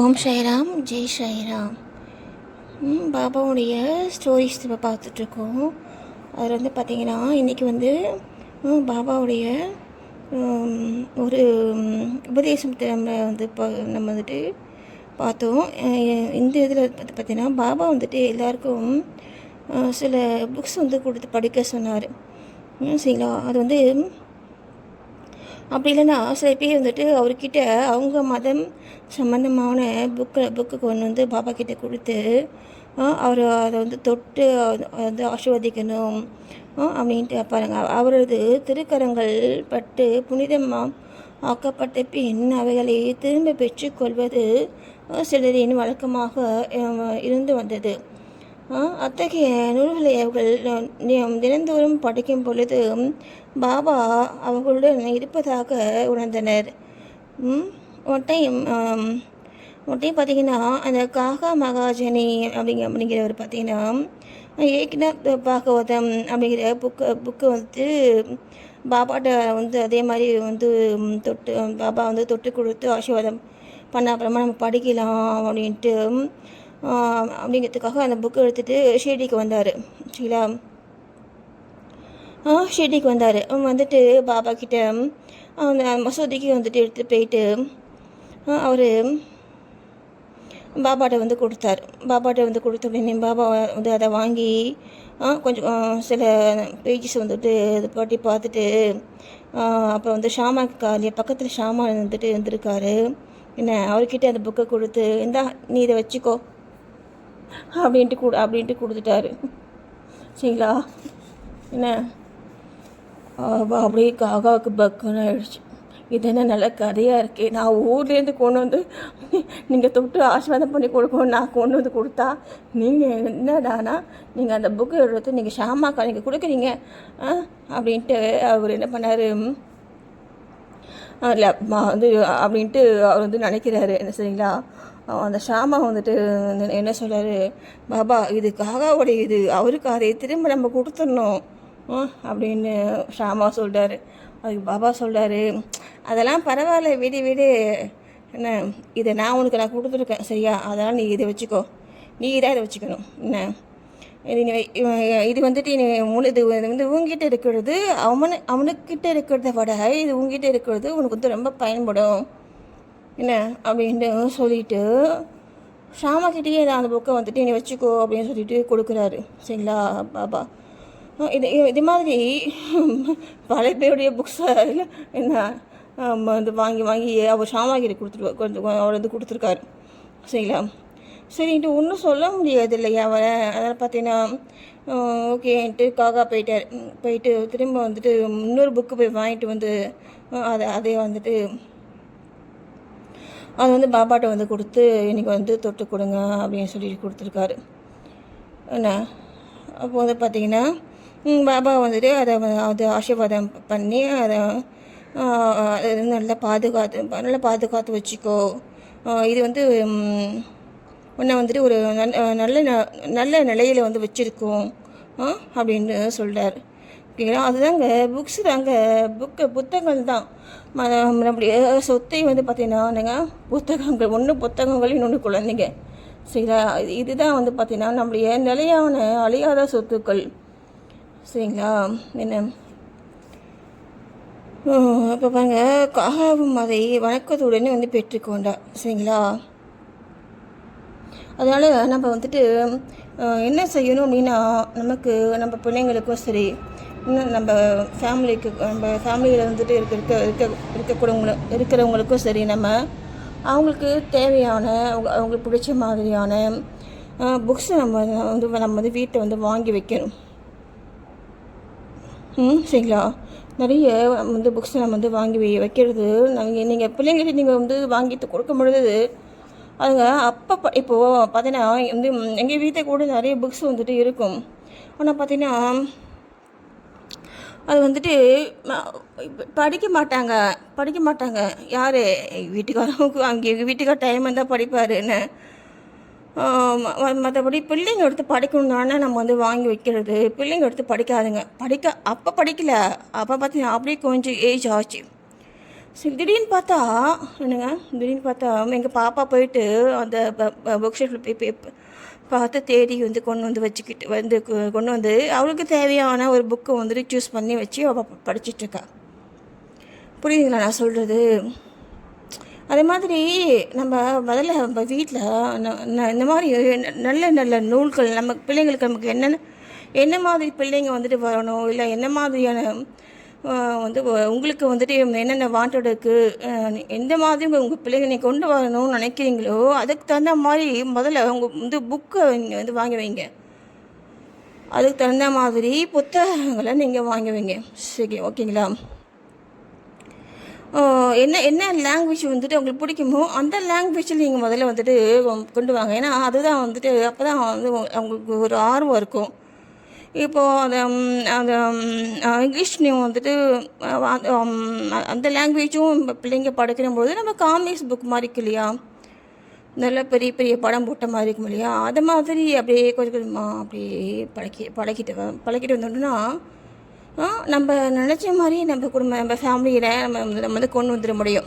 ஓம் சாய்ராம் ஜெய் சாய்ராம். பாபாவுடைய ஸ்டோரிஸ் இப்போ பார்த்துட்ருக்கோம். அதில் வந்து பார்த்திங்கன்னா இன்றைக்கி வந்து பாபாவுடைய ஒரு உபதேசத்தை நம்ம வந்து இப்போ நம்ம வந்துட்டு பார்த்தோம். இந்த இதில் வந்து பார்த்திங்கன்னா பாபா வந்துட்டு எல்லாருக்கும் சில புக்ஸ் வந்து கொடுத்து படிக்க சொன்னார். சரிங்களா? அது வந்து அப்படி இல்லைன்னா சில பேர் வந்துட்டு அவர்கிட்ட அவங்க மதம் சம்மந்தமான புக்கு புக்கு கொண்டு வந்து பாபா கிட்ட கொடுத்து அவர் அதை வந்து தொட்டு வந்து ஆசீர்வதிக்கணும் அப்படின்ட்டு பாருங்க அவரது திருக்கரங்கள் பட்டு புனிதமாக ஆக்கப்பட்ட பின் அவைகளை திரும்ப பெற்றுக்கொள்வது சிலரின் வழக்கமாக இருந்து வந்தது. அத்தகைய நூல்களை அவர்கள் தினந்தோறும் படிக்கும் பொழுது பாபா அவர்களுடன் இருப்பதாக உணர்ந்தனர். ஒட்டையும் ஒட்டையும் பார்த்தீங்கன்னா அந்த காகா மகாஜனி அப்படிங்க அப்படிங்கிறவர் பார்த்தீங்கன்னா ஏக்நாத் பாகவதம் அப்படிங்கிற புக்கு புக்கு வந்து பாபாட்ட வந்து அதே மாதிரி வந்து தொட்டு பாபா வந்து தொட்டு கொடுத்து ஆசீர்வாதம் பண்ண அப்புறமா நம்ம படிக்கலாம் அப்படின்ட்டு அப்படிங்கிறதுக்காக அந்த புக்கை எடுத்துகிட்டு ஷீர்டிக்கு வந்தார். சரிங்களா? ஆ ஷிர்டிக்கு வந்தார். வந்துட்டு பாபா கிட்ட அந்த மசூதிக்கு வந்துட்டு எடுத்துகிட்டு போயிட்டு அவர் பாபாட்ட வந்து கொடுத்தார். பாபாட்ட வந்து கொடுத்த உடனே பாபா வந்து அதை வாங்கி கொஞ்சம் சில பேஜஸ் வந்துட்டு இது பாட்டி பார்த்துட்டு அப்புறம் வந்து ஷாமா காலிய பக்கத்தில் ஷாமா வந்துட்டு இருந்திருக்காரு. என்ன அவர்கிட்ட அந்த புக்கை கொடுத்து இந்தா நீ இதை வச்சுக்கோ. அப்படின்ட்டு கொடு அப்படின்ட்டு கொடுத்துட்டாரு. சரிங்களா? என்ன? அப்படியே காகாவுக்கு பக்குன்னு ஆயிடுச்சு. இது என்ன நல்ல கதையாக இருக்கே? நான் ஊர்லேருந்து கொண்டு வந்து நீங்கள் தொட்டு ஆசீர்வாதம் பண்ணி கொடுக்கணும் நான் கொண்டு வந்து கொடுத்தா நீங்கள் என்னடானா நீங்கள் அந்த புக்கு எடுத்து நீங்கள் ஷாமாக்கா நீங்கள் கொடுக்குறீங்க. ஆ அப்படின்ட்டு அவர் என்ன பண்ணார்? இல்லை வந்து அப்படின்ட்டு அவர் வந்து நினைக்கிறாரு. என்ன சரிங்களா? அந்த ஷாமா வந்துட்டு என்ன- சொல்கிறாரு பாபா இது காகாவுடைய இது. அவருக்கு அதை திரும்ப நம்ம கொடுத்துடணும். அப்படின்னு ஷாமா சொல்கிறாரு அதுக்கு பாபா சொல்கிறாரு அதெல்லாம் பரவாயில்ல விடு விடு. என்ன இதை நான் உனக்கு நான் கொடுத்துருக்கேன். சரியா? அதெல்லாம் நீ இதை வச்சுக்கோ. நீ தான் இதை வச்சுக்கணும். என்ன? இது இது வந்துட்டு நீ உன- இது வந்து உங்ககிட்ட இருக்கிறது அவனு அவனுக்கிட்ட இருக்கிறத விட இது உங்ககிட்ட இருக்கிறது உனக்கு வந்து ரொம்ப பயன்படும். என்ன அப்படின்ட்டு சொல்லிட்டு ஷாமாக்கிட்டேயே அந்த புக்கை வந்துட்டு நீ வச்சுக்கோ அப்படின்னு சொல்லிட்டு கொடுக்குறாரு. சரிங்களா? பாபா. இது இது- மாதிரி பல பேருடைய புக்ஸை என்ன வந்து வாங்கி வாங்கி அவர் ஷாமாக்கிட்ட கொடுத்துருவா கொஞ்சம் அவர் வந்து கொடுத்துருக்காரு. சரிங்களா? சரின்ட்டு ஒன்றும் சொல்ல முடியாது இல்லையா அவரை? அதனால் பார்த்தீங்கன்னா ஓகேன்ட்டு காக்கா போயிட்டார். போயிட்டு திரும்ப வந்துட்டு இன்னொரு புக்கு போய் வாங்கிட்டு வந்து அதை அதை வந்துட்டு அது வந்து பாபாட்ட வந்து கொடுத்து இன்றைக்கி வந்து தொட்டு கொடுங்க அப்படின்னு சொல்லி கொடுத்துருக்காரு. என்ன? அப்போ வந்து பார்த்தீங்கன்னா பாபா வந்துட்டு அதை அது ஆசீர்வாதம் பண்ணி அதை அது நல்லா பாதுகாத்து நல்லா பாதுகாத்து வச்சுக்கோ. இது வந்து உன்னை வந்துட்டு ஒரு நல்ல நல்ல ந- நல்ல நிலையில் வந்து வச்சுருக்கோம் அப்படின்னு சொல்கிறார் ஓகேங்களா அதுதாங்க புக்ஸ் தாங்க. புக்கு புத்தகங்கள் தான். ம- நம்மளுடைய சொத்தை வந்து பார்த்தீங்கன்னா என்னங்க? புத்தகங்கள். ஒன்று புத்தகங்கள் இன்னொன்று குழந்தைங்க. சரிங்களா? இதுதான் வந்து பார்த்தீங்கன்னா நம்முடைய நிலையான அழியாத சொத்துக்கள். சரிங்களா? என்ன? அப்போ பாருங்கள் காவும் அதை வணக்கத்துடனே வந்து பெற்றுக்கொண்டா சரிங்களா? அதனால் நம்ம வந்துட்டு என்ன செய்யணும் அப்படின்னா நமக்கு நம்ம பிள்ளைங்களுக்கும் சரி இன்னும் நம்ம ஃபேமிலிக்கு நம்ம ஃபேமிலியில் வந்துட்டு இருக்க இருக்க இருக்க இருக்கக்கூடவங்களும் இருக்கிறவங்களுக்கும் சரி நம்ம அவங்களுக்கு தேவையான அவங்க- அவங்களுக்கு பிடிச்ச மாதிரியான புக்ஸை நம்ம வந்து நம்ம வந்து வீட்டை வந்து வாங்கி வைக்கணும். ம் சரிங்களா? நிறைய வந்து புக்ஸ் நம்ம வந்து வாங்கி வை வைக்கிறது நீங்கள் நீங்கள் பிள்ளைங்களுக்கு நீங்கள் வந்து வாங்கிட்டு கொடுக்கும் பொழுது அதுங்க அப்போ இப்போது பார்த்தீங்கன்னா வந்து எங்கள் வீட்டை கூட நிறைய புக்ஸ் வந்துட்டு இருக்கும். ஆனால் பார்த்தீங்கன்னா அது வந்துட்டு படிக்க மாட்டாங்க. படிக்க மாட்டாங்க. யார்? வீட்டுக்காரவங்க அங்கே எங்கள் வீட்டுக்கார டைம் இருந்தால் படிப்பாருன்னு. மற்றபடி பிள்ளைங்க எடுத்து படிக்கணும் தானே நம்ம வந்து வாங்கி வைக்கிறது. பிள்ளைங்க எடுத்து படிக்காதுங்க. படிக்க அப்போ படிக்கல. அப்போ பார்த்தீங்கன்னா அப்படியே கொஞ்சம் ஏஜ் ஆச்சு. சரி திடீர்னு பார்த்தா என்னங்க திடீர்னு பார்த்தா எங்கள் பாப்பா போயிட்டு அந்த புக் ஷெல்ஃபில் போய் பே- பார்த்து தேடி வந்து கொண்டு வந்து வச்சுக்கிட்டு வந்து கொ- கொண்டு வந்து அவளுக்கு தேவையான ஒரு புக்கை வந்துட்டு சூஸ் பண்ணி வச்சு அவள் படிச்சிட்ருக்கா புரியுதுங்களா நான் சொல்கிறது அதே மாதிரி நம்ம முதல்ல நம்ம வீட்டில் இந்த மாதிரி நல்ல நல்ல நூல்கள் நம்ம பிள்ளைங்களுக்கு நமக்கு என்னென்ன என்ன மாதிரி பிள்ளைங்க வந்துட்டு வரணும் இல்லை என்ன மாதிரியான வந்து உங்களுக்கு வந்துட்டு என்னென்ன வாண்டட் இருக்குது எந்த மாதிரி உங்கள் பிள்ளைங்க நீங்கள் கொண்டு வரணும்னு நினைக்கிறீங்களோ அதுக்கு தகுந்த மாதிரி முதல்ல உங்கள் வந்து புக்கை நீங்கள் வந்து வாங்கி வைங்க. அதுக்கு தகுந்த மாதிரி புத்தகங்களை நீங்கள் வாங்கி வைங்க. சரி ஓகேங்களா? என்ன என்ன லாங்குவேஜ் வந்துட்டு உங்களுக்கு பிடிக்குமோ அந்த லாங்குவேஜில் நீங்கள் முதல்ல வந்துட்டு கொண்டு வாங்க. ஏன்னா அதுதான் வந்துட்டு அப்போ தான் வந்து அவங்களுக்கு ஒரு ஆர்வம் இருக்கும். இப்போது அந்த ம், அந்த இங்கிலீஷ் நியூ வந்துட்டு அந்த, லாங்குவேஜும் நம்ம பிள்ளைங்க படிக்கிறபோது நம்ம காமிக்ஸ் புக் மாதிரி இருக்கு இல்லையா? நல்ல பெரிய பெரிய படம் போட்ட மாதிரி இருக்கும் இல்லையா? அது மாதிரி அப்படியே கொஞ்சம் கொஞ்சமாக அப்படியே பழக்கி பழக்கிட்டு வ- பழக்கிட்டு வந்தோம்னா நம்ம நினச்ச மாதிரி நம்ம குடும்பம் நம்ம ஃபேமிலியில் நம்ம வந்து நம்ம வந்து கொண்டு வந்துட முடியும்.